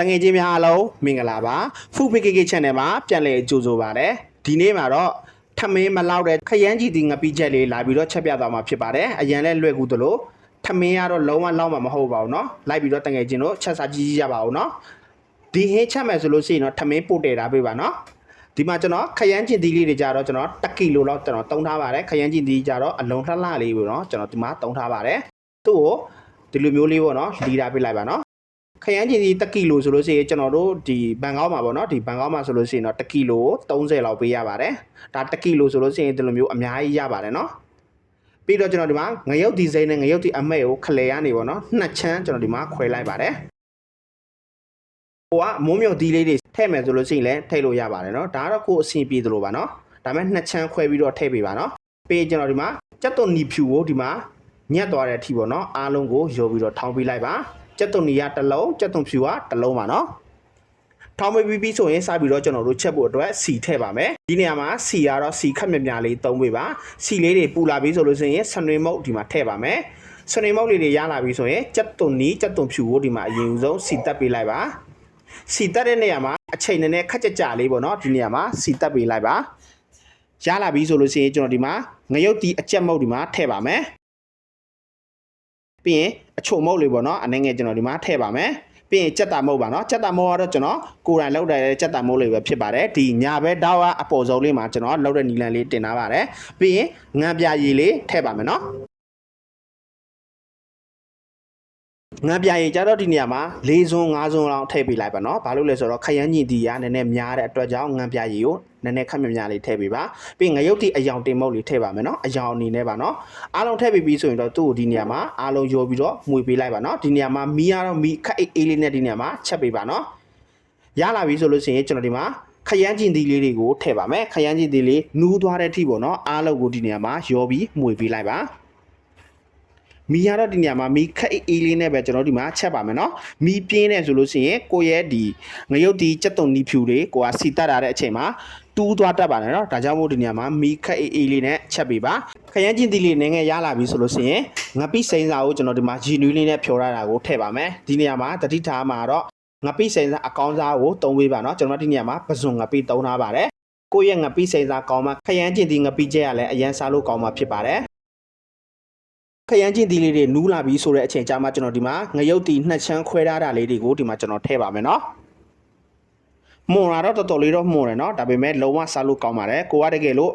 တငယ်ချင်းများအားလုံးမင်္ဂလာပါဖူပီကေကေ channel မှာပြန်လည်ကြိုဆိုပါရစေဒီနေ့မှာတော့ထမင်းမလောက်တဲ့ခရမ်းကြည့်တီငပိချက်လေးလာပြီးတော့ချက်ပြသွားမှာဖြစ်ပါတယ်အရန်လဲလွယ်ကူသလိုထမင်းကတော့လုံးဝလောက်မှာမဟုတ်ပါဘူးเนาะလိုက်ပြီးတော့တငယ်ချင်းတို့ချက်စားကြည့်ကြည့်ရပါဦးเนาะဒီဟင်းချက်မယ်ဆိုလို့ရှိရင်တော့ထမင်းပို့တယ်တာပေးပါเนาะဒီမှာကျွန်တော်ခရမ်းကျင်တီလေးတွေကြတော့ကျွန်တော်1ကီလိုလောက်ကျွန်တော်တုံးထားပါတယ်ခရမ်းကျင်တီကြတော့အလုံးလှလှလေးပေါ့เนาะကျွန်တော်ဒီမှာတုံးထားပါတယ်သူ့ကိုဒီလိုမျိုးလေးပေါ့เนาะလီတာပေးလိုက်ပါเนาะ ခရမ်းချင်စီ1ကီလိုဆိုလို့ရှိရင်ကျွန်တော်တို့ဒီဘန်ကောက်မှာပေါ့နော်ဒီဘန်ကောက်မှာဆိုလို့ရှိရင်တော့1ကီလို30လောက်ပေးရပါတယ်ဒါ1ကီလိုဆိုလို့ရှိရင်ဒီလိုမျိုးအများကြီးရပါတယ်နော်ပြီးတော့ကျွန်တော်ဒီမှာငရုတ်ဒီဇိုင်းနဲ့ငရုတ်ဒီအမဲကိုခလဲရနေပေါ့နော်နှစ်ချမ်းကျွန်တော်ဒီမှာခွဲလိုက်ပါတယ်ဟိုကမိုးမြုပ်ဒီလေးတွေထည့်မယ်ဆိုလို့ရှိရင်လည်းထည့်လို့ရပါတယ်နော်ဒါကတော့ကိုယ်အဆင်ပြေသလိုပါနော်ဒါပေမဲ့နှစ်ချမ်းခွဲပြီးတော့ထည့်ပေးပါနော်ပြီးကျွန်တော်ဒီမှာကြက်သွန်နီဖြူကိုဒီမှာညက်သွားတဲ့အထိပေါ့နော်အားလုံးကိုရောပြီးတော့ထောင်းပေးလိုက်ပါ ကြက်သွန်နီကတစ်လုံးကြက်သွန်ဖြူကတစ်လုံးပါနော်ထောင်းပေးပြီးပြီးဆိုရင်စပြီးတော့ကျွန်တော်တို့ချက်ဖို့အတွက်စီထည့်ပါမယ်ဒီနေရာမှာစီကတော့စီခက်မြမြလေးသုံးပေးပါစီလေးတွေပူလာပြီးဆိုလို့ရှိရင်ဆနွေမုတ်ဒီမှာထည့်ပါမယ်ဆနွေမုတ်လေးတွေရလာပြီးဆိုရင်ကြက်သွန်နီကြက်သွန်ဖြူကိုဒီမှာအရင်ဆုံးစီတက်ပေးလိုက်ပါစီတက်တဲ့နေရာမှာအချိန်နည်းနည်းခက်ကြကြလေးပေါ့နော်ဒီနေရာမှာစီတက်ပေးလိုက်ပါရလာပြီဆိုလို့ရှိရင်ကျွန်တော်ဒီမှာငရုတ်တီအကြက်မုတ်ဒီမှာထည့်ပါမယ်ပြီးရင် အချိုမုတ်လေးပေါ့နော်အနေငယ်ကျွန်တော်ဒီမှာထည့်ပါမယ်ပြီးရင်ကြက်တာမုတ်ပါနော်ကြက်တာမုတ်ကတော့ကျွန်တော်ကိုယ်တိုင်လောက်တဲ့ကြက်တာမုတ်လေးပဲဖြစ်ပါတယ်ဒီညာဘဲတောက်ကအပေါ်ဆုံးလေးမှာကျွန်တော်လောက်တဲ့နီလန်လေးတင်ထားပါတယ်ပြီးရင်ငံပြရည်လေးထည့်ပါမယ်နော် ငံပြရည်ကြတော့ဒီနေရာမှာ၄စွန်း၅စွန်းလောက်ထည့်ပေးလိုက်ပါနော်ဘာလို့လဲဆိုတော့ခရမ်းညင်တီကနည်းနည်းများတဲ့အတွက်ကြောင့်ငံပြရည်ကိုနည်းနည်းခက်မြမြလေးထည့်ပေးပါပြီးငရုတ်တီအယောင်တင်မုတ်လေးထည့်ပါမယ်နော်အယောင်အနေနဲ့ပါနော်အားလုံးထည့်ပြီးပြီဆိုရင်တော့သူ့ကိုဒီနေရာမှာအားလုံးရောပြီးတော့မှွေပေးလိုက်ပါနော်ဒီနေရာမှာမီးကတော့မီးခက်အေးအေးလေးနဲ့ဒီနေရာမှာချက်ပေးပါနော်ရလာပြီဆိုလို့ရှိရင်ကျွန်တော်ဒီမှာခရမ်းကျင်သီးလေးတွေကိုထည့်ပါမယ်ခရမ်းကျင်သီးလေးနူးသွားတဲ့အထိပေါ့နော်အားလုံးကိုဒီနေရာမှာရောပြီးမှွေပေးလိုက်ပါ မီးရတော့ဒီနေရာမှာမီးခက်အေးလေးနဲ့ပဲကျွန်တော်ဒီမှာချက်ပါမယ်နော်မီးပြင်းနေဆိုလို့ရှိရင်ကိုယ့်ရဲ့ဒီငရုတ်ဒီကြက်သွန်နီဖြူတွေကိုကစီတက်လာတဲ့အချိန်မှာတူးသွားတတ်ပါတယ်နော်ဒါကြောင့်မို့ဒီနေရာမှာမီးခက်အေးအေးလေးနဲ့ချက်ပေးပါခရမ်းကျင်သီးလေးနည်းငယ်ရလာပြီဆိုလို့ရှိရင်ငပိစိန်စာကိုကျွန်တော်ဒီမှာဂျီနွေးလေးနဲ့ဖြော်ရတာကိုထည့်ပါမယ်ဒီနေရာမှာတတိထားမှာတော့ငပိစိန်စာအကောင်းစားကိုတုံးပေးပါနော်ကျွန်တော်ဒီနေရာမှာပဇွန်ငပိတုံးထားပါတယ်ကိုယ့်ရဲ့ငပိစိန်စာကောင်းမှခရမ်းကျင်သီးငပိကျက်ရလဲအရန်စားလို့ကောင်းမှဖြစ်ပါတယ် ခရမ်းကျင်သီးလေးတွေနူးလာပြီဆိုတဲ့အချိန်ကြာမှကျွန်တော်ဒီမှာငရုတ်တီနှစ်ချမ်းခွဲထားတာလေးတွေကိုဒီမှာကျွန်တော်ထည့်ပါမယ်နော်မွန်လာတော့တော်တော်လေးတော့မွန်တယ်နော်ဒါပေမဲ့လုံးဝစားလို့ကောင်းပါတယ်ကိုကတကယ်လို့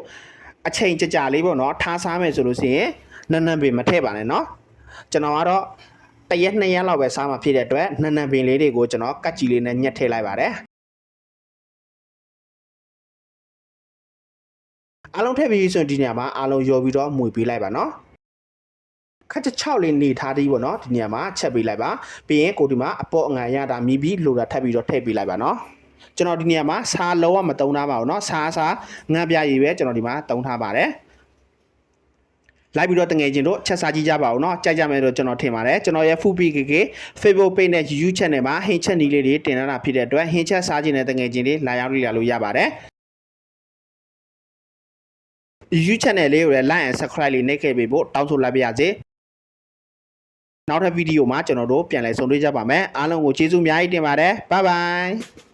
အချိန်ကြကြလေးပေါ့နော်ထားစားမယ်ဆိုလို့ရှိရင်နန်းနန်းပင်မထည့်ပါနဲ့နော်ကျွန်တော်ကတော့တရက်နှစ်ရက်လောက်ပဲစားမှဖြစ်တဲ့အတွက်နန်းနန်းပင်လေးတွေကိုကျွန်တော်ကတ်ကြီးလေးနဲ့ညှက်ထည့်လိုက်ပါတယ်အားလုံးထည့်ပြီးဆိုရင်ဒီနေရာမှာအားလုံးရောပြီးတော့မှွေပေးလိုက်ပါနော် ခက်ချ6လေးနေထားသေးပေါ့နော်ဒီနေရာမှာချက်ပေးလိုက်ပါပြီးရင်ကိုဒီမှာအပေါ်အငံရတာမြည်ပြီးလိုတာထပ်ပြီးတော့ထည့်ပေးလိုက်ပါနော်ကျွန်တော်ဒီနေရာမှာစားလုံးဝမတုံးထားပါဘူးเนาะစားစားငန်းပြရည်ပဲကျွန်တော်ဒီမှာတုံးထားပါတယ်လိုက်ပြီးတော့တငယ်ချင်းတို့ချက်စားကြည့်ကြပါဦးเนาะကြိုက်ကြမယ်လို့ကျွန်တော်ထင်ပါတယ်ကျွန်တော်ရဲ့ Full PKK Facebook page နဲ့ YouTube channel မှာဟင်းချက်နီးလေးတွေတင်ထားတာဖြစ်တဲ့အတွက်ဟင်းချက်စားခြင်းတဲ့တငယ်ချင်းတွေလာရောက်လာလို့ရပါတယ် YouTube channel လေးကိုလည်း like and subscribe လေးနှိပ်ခဲ့ပေးဖို့တောင်းဆိုလိုက်ပါရစေ နောက်ထပ်ဗီဒီယိုမှာကျွန်တော်တို့ပြန်လည်ဆုံတွေ့ကြပါမယ်အားလုံးကိုကျေးဇူးအများကြီးတင်ပါတယ် bye bye